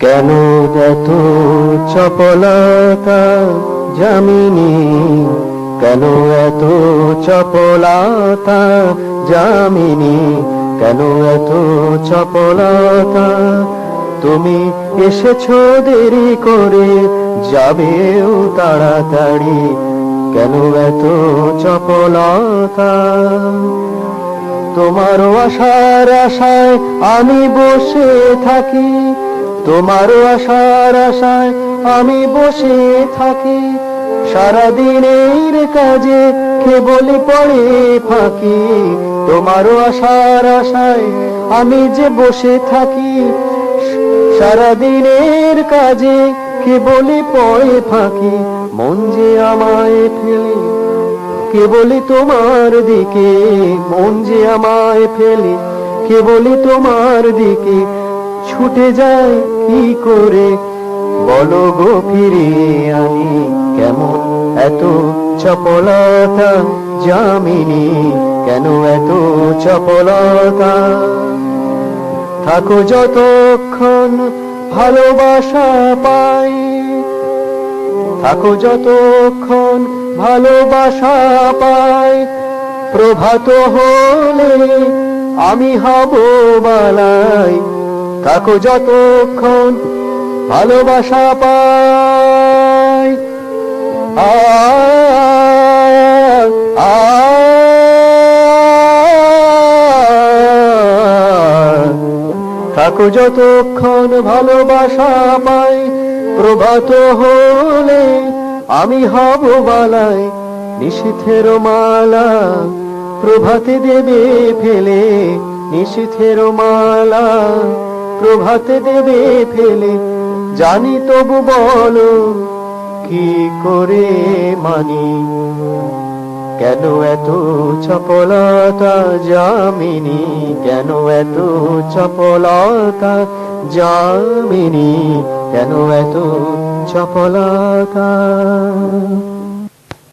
কেন এত চপলতা জামিনী কেন এত চপলতা জামিনী কেন এত চপলতা? তুমি এসেছ দেরি করে, যাবেও তাড়াতাড়ি। কেন এত চপলতা? তোমার আশার আশায় আমি বসে থাকি। তোমার আশার আশায় আমি বসে থাকি। সারাদিনের কাজে কেবলই পড়ে ফাঁকি তোমার আশার আশায় আমি যে বসে থাকি সারাদিনের কাজে কেবলই পড়ে ফাঁকি মন যে আমায় ফেলে কেবলই তোমার দিকে। মন যে আমায় ফেলে কেবলই তোমার দিকে। ছুটে যায় কি করে? বলো গো ফিরে আনি কেমন? এত চপলতা জামিনী কেন এত চপলতা? থাকো যতক্ষণ ভালোবাসা পাই। থাকো যতক্ষণ ভালোবাসা পাই। প্রভাত হলে আমি হব বালাই থাকো যতক্ষণ ভালোবাসা পাই। থাকো যতক্ষণ ভালোবাসা পাই, প্রভাত হলে আমি হব বালাই নিশীথের মালা প্রভাতে দেবে ফেলে নিশীথের মালা প্রভাতে দেবে ফেলে। জানি তবু বলো, কি করে মানি? কেন এত চপলতা জামিনী কেন এত চপলতা জামিনী কেন এত চপলতা?